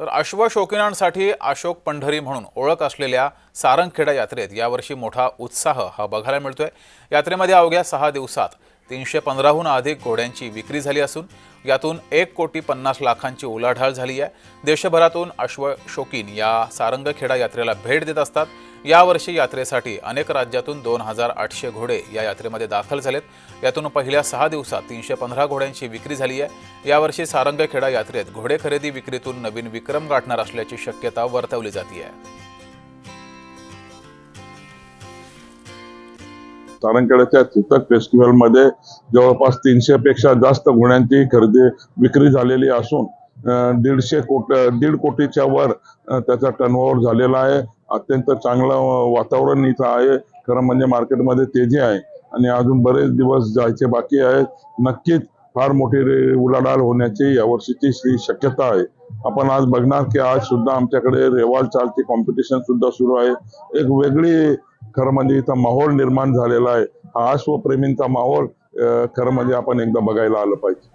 तर अश्वशौकिनांसाठी अशोक पंढरी म्हणून ओळख असलेल्या सारंगखेडा यात्रेत यावर्षी मोठा उत्साह हा बघायला मिळतोय. यात्रेमध्ये अवघ्या सहा दिवसात तीनशे पंधराहून अधिक घोड्यांची विक्री झाली असून यातून एक कोटी पन्नास लाखांची उलाढाल झाली आहे. देशभरातून अश्वशौकीन या सारंगखेडा यात्रेला भेट देत असतात. यावर्षी यात्रेसाठी अनेक राज्यातून दोन हजार आठशे घोडे या यात्रेमध्ये दाखल झालेत. यातून पहिल्या सहा दिवसात तीनशे पंधरा घोड्यांची विक्री झाली आहे. यावर्षी सारंगखेडा यात्रेत घोडे खरेदी विक्रीतून नवीन विक्रम गाठणार असल्याची शक्यता वर्तवली जाते आहे सारंगखेड्याच्या चितक फेस्टिवलमध्ये जवळपास तीनशे पेक्षा जास्त गुन्ह्यांची खरेदी विक्री झालेली असून दीडशे कोट दीड कोटीच्या वर त्याचा टर्नओव्हर झालेला आहे. अत्यंत चांगलं वातावरण इथं आहे. खरं म्हणजे मार्केटमध्ये तेजी आहे आणि अजून बरेच दिवस जायचे बाकी आहेत. नक्कीच फार मोठी रे- उलाढाल होण्याची यावर्षीची श्री शक्यता आहे. आपण आज बघणार की आज सुद्धा आमच्याकडे रेवाल चालची कॉम्पिटिशन सुद्धा सुरू आहे. एक वेगळी खरं म्हणजे इथं माहोल निर्माण झालेला आहे. हा अश्वप्रेमींचा माहोल खरं म्हणजे आपण एकदा बघायला आलं पाहिजे.